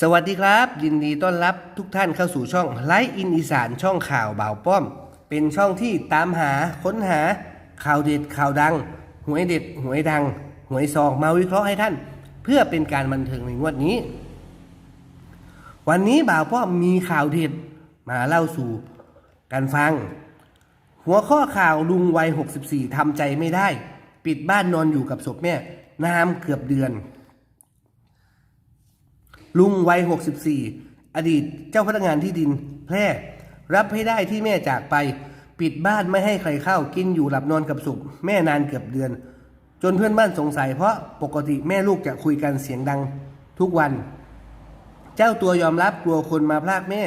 สวัสดีครับ ยินดีต้อนรับทุกท่านเข้าสู่ช่องไลฟ์อินอีสานช่องข่าวบ่าวป้อม เป็นช่องที่ตามหาค้นหาข่าวเด็ดข่าวดัง หวยเด็ดหวยดัง หวยซองมาวิเคราะห์ให้ท่าน เพื่อเป็นการบันเทิงในงวดนี้ วันนี้บ่าวป้อมมีข่าวเด็ดมาเล่าสู่กันฟัง หัวข้อข่าวลุงวัย 64ทำใจไม่ได้ ปิดบ้านนอนอยู่กับศพแม่นามเกือบเดือน ลุงวัย 64 อดีตเจ้าพนักงานที่ดินแพร่ รับให้ได้ที่แม่จากไป ปิดบ้านไม่ให้ใครเข้ากินอยู่หลับนอนกับสุข แม่นานเกือบเดือน จนเพื่อนบ้านสงสัยเพราะปกติแม่ลูกจะคุยกันเสียงดังทุกวัน เจ้าตัวยอมรับกลัวคนมาพลากแม่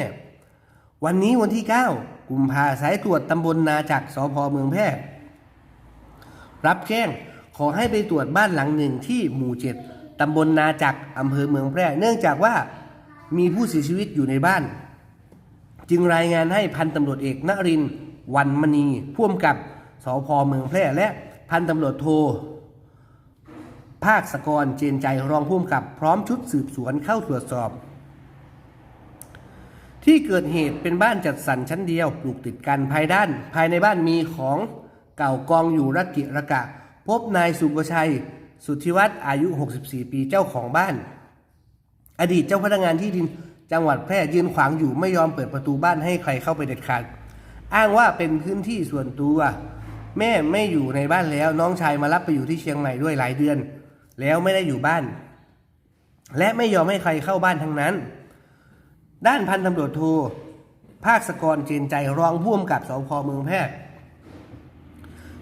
วันนี้วันที่ 9กุมภาสายตรวจตำบลนาจักสพเมืองแพร่รับแจ้งขอให้ไปตรวจบ้านหลังหนึ่งที่หมู่เจ็ด ตำบลนาจักอำเภอเมืองแพร่ เนื่องจากว่ามีผู้เสียชีวิตอยู่ในบ้าน จึงรายงานให้พันตำรวจเอกนรินทร์วันมณีพ่วมกับสพเมืองแพร่และพันตำรวจโท ภาคสกรเจนใจรองผู้กำกับพร้อมชุดสืบสวนเข้าตรวจสอบ ที่เกิดเหตุเป็นบ้านจัดสรรชั้นเดียวปลูกติดกันภายด้าน ภายในบ้านมีของเก่ากองอยู่ระกิระกะ พบนายสุประชัย สุทธิวัฒน์อายุ 64 ปีเจ้าของบ้าน อดีตเจ้าพนักงานที่ดินจังหวัดแพร่ยืนขวางอยู่ไม่ยอมเปิดประตูบ้านให้ใครเข้าไปเด็ดขาด อ้างว่าเป็นพื้นที่ส่วนตัว แม่ไม่อยู่ในบ้านแล้วน้องชายมารับไปอยู่ที่เชียงใหม่ด้วยหลายเดือน แล้วไม่ได้อยู่บ้าน และไม่ยอมให้ใครเข้าบ้านทั้งนั้น ด้านพันตำรวจโทภาคสกรเจนใจรองผู้กำกับสพเมืองแพร่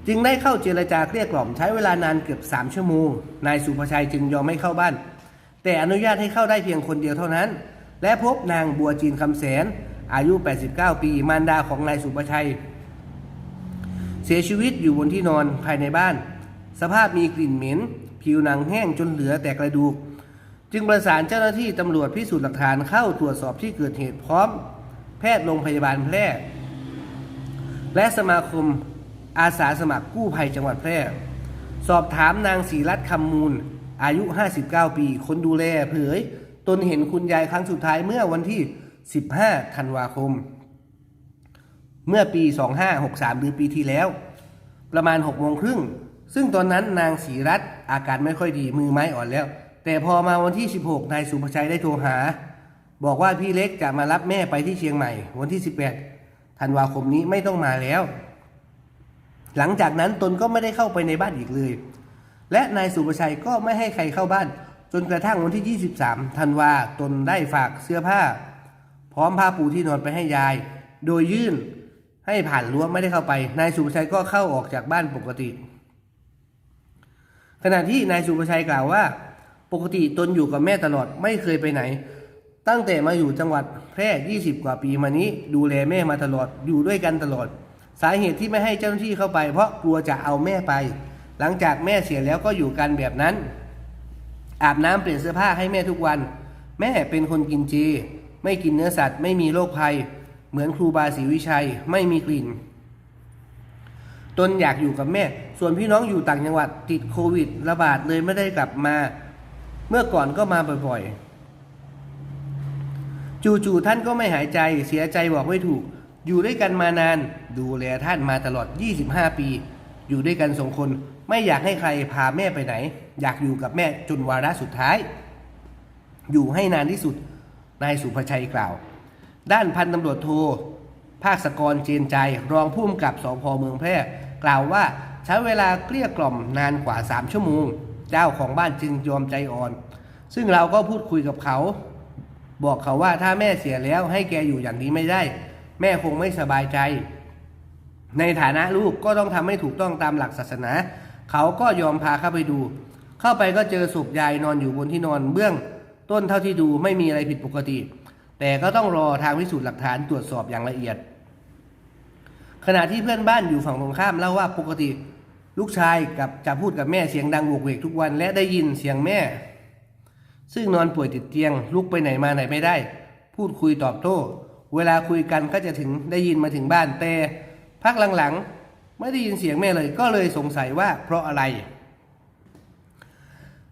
จึงได้เข้าเจรจาเกลี้ยกล่อมใช้เวลานานเกือบ3ชั่วโมง นายสุภชัยจึงยอมให้เข้าบ้าน แต่อนุญาตให้เข้าได้เพียงคนเดียวเท่านั้น และพบนางบัวจีนคำแสน อายุ 89 ปี มารดาของนายสุภชัย เสียชีวิตอยู่บนที่นอนภายในบ้าน สภาพมีกลิ่นเหม็น ผิวหนังแห้งจนเหลือแต่กระดูก จึงประสานเจ้าหน้าที่ตำรวจพิสูจน์หลักฐานเข้าตรวจสอบที่เกิดเหตุพร้อม แพทย์โรงพยาบาลแพร่และสมาคม อาสาสมัครกู้ภัยจังหวัดแพร่ สอบถามนางศรีรัตน์คำมูล อายุ 59 ปี คนดูแลเผย ตนเห็นคุณยายครั้งสุดท้ายเมื่อวันที่ 15 ธันวาคม เมื่อปี 2563 หรือปีที่แล้ว ประมาณ6โมงครึ่ง ซึ่งตอนนั้นนางศรีรัตน์อาการไม่ค่อยดีมือไม้อ่อนแล้ว แต่พอมาวันที่ 16 นายสุภชัยได้โทรหา บอกว่าพี่เล็กจะมารับแม่ไปที่เชียงใหม่ วันที่ 18 ธันวาคมนี้ไม่ต้องมาแล้ว หลังจากนั้นตนก็ไม่ได้เข้าไปในบ้านอีกเลย และนายสุภชัยก็ไม่ให้ใครเข้าบ้าน จนกระทั่งวันที่ 23ธันวาตนได้ฝากเสื้อผ้า พร้อมผ้าปูที่นอนไปให้ยาย โดยยื่นให้ผ่านรั้วไม่ได้เข้าไป นายสุภชัยก็เข้าออกจากบ้านปกติ ขณะที่นายสุภชัยกล่าวว่า ปกติตนอยู่กับแม่ตลอดไม่เคยไปไหน ตั้งแต่มาอยู่จังหวัดแพร่ 20 กว่าปีมานี้ ดูแลแม่มาตลอดอยู่ด้วยกันตลอด สาเหตุที่ไม่ให้เจ้าหน้าที่เข้าไป เพราะกลัวจะเอาแม่ไป หลังจากแม่เสียแล้วก็อยู่กันแบบนั้น อาบน้ำเปลี่ยนเสื้อผ้าให้แม่ทุกวัน แม่เป็นคนกินเจไม่กินเนื้อสัตว์ ไม่มีโรคภัย เหมือนครูบาศรีวิชัย ไม่มีกลิ่น ตนอยากอยู่กับแม่ ส่วนพี่น้องอยู่ต่างจังหวัดติดโควิด ระบาดเลยไม่ได้กลับมา เมื่อก่อนก็มาบ่อยๆ จู่ๆท่านก็ไม่หายใจ เสียใจบอกไม่ถูก อยู่ด้วยกันมานานดูแลท่านมาตลอด 25 ปี อยู่ด้วยกันสองคนไม่อยากให้ใครพาแม่ไปไหน อยากอยู่กับแม่จนวาระสุดท้าย อยู่ให้นานที่สุด นายสุภชัยกล่าว ด้านพันตำรวจโทภาคสกรเจนใจรองผู้กำกับสพเมืองแพร่ กล่าวว่าใช้เวลาเกลี้ยกล่อมนานกว่า 3 ชั่วโมง เจ้าของบ้านจึงยอมใจอ่อน ซึ่งเราก็พูดคุยกับเขา บอกเขาว่าถ้าแม่เสียแล้วให้แกอยู่อย่างนี้ไม่ได้ แม่คงไม่สบายใจ ในฐานะลูกก็ต้องทำให้ถูกต้องตามหลักศาสนา เขาก็ยอมพาเข้าไปดู เข้าไปก็เจอศพยายนอนอยู่บนที่นอนเบื้องต้นเท่าที่ดูไม่มีอะไรผิดปกติ แต่ก็ต้องรอทางพิสูจน์หลักฐานตรวจสอบอย่างละเอียด ขณะที่เพื่อนบ้านอยู่ฝั่งตรงข้ามเล่าว่าปกติ ลูกชายกับจะพูดกับแม่เสียงดังโวกเวกทุกวัน และได้ยินเสียงแม่ ซึ่งนอนป่วยติดเตียงลุกไปไหนมาไหนไม่ได้ พูดคุยตอบโต้ เวลาคุยกันก็จะถึงได้ยินมาถึงบ้านแต่พักหลังๆ ไม่ได้ยินเสียงแม่เลย ก็เลยสงสัยว่าเพราะอะไร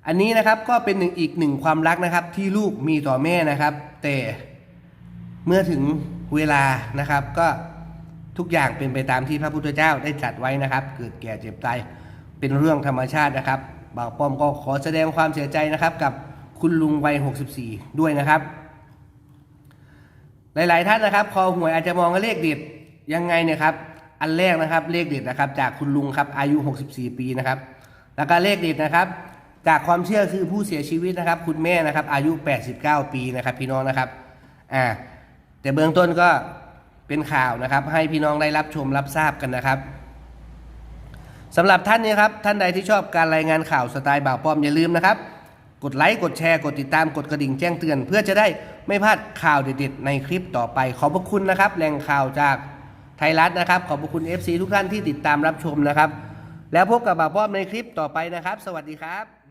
อันนี้นะครับก็เป็นหนึ่งอีกหนึ่งความรักนะครับที่ลูกมีต่อแม่นะครับ แต่เมื่อถึงเวลานะครับก็ทุกอย่างเป็นไปตามที่พระพุทธเจ้าได้จัดไว้นะครับ เกิดแก่เจ็บตายเป็นเรื่องธรรมชาตินะครับบ่าวป้อมก็ขอแสดงความเสียใจนะครับ กับคุณลุงวัย 64 ด้วยนะครับ หลาย ๆ ท่านนะครับ คอหวยอาจจะมองว่าเลขเด็ดยังไงเนี่ยครับ อันแรกนะครับเลขเด็ดนะครับ จากคุณลุงครับอายุ 64 ปีนะครับ แล้วก็เลขเด็ดนะครับ จากความเชื่อคือผู้เสียชีวิตนะครับ คุณแม่นะครับ อายุ 89 ปีนะครับ พี่น้องนะครับอ่าแต่เบื้องต้นก็เป็นข่าวนะครับ ให้พี่น้องได้รับชมรับทราบกันนะครับสำหรับท่านนี้ครับท่านใดที่ชอบการรายงานข่าวสไตล์บ่าวป้อมอย่าลืมนะครับ กดไลค์กดแชร์กดติดตามกดกระดิ่งแจ้งเตือน เพื่อจะได้ ไม่พลาดข่าวเด็ดๆในคลิปต่อไป ขอบพระคุณนะครับแหล่งข่าวจากไทยรัฐนะครับ ขอบพระคุณ FC ทุกท่านที่ติดตามรับชมนะครับ แล้วพบกับบ่าวป้อมในคลิปต่อไปนะครับ สวัสดีครับ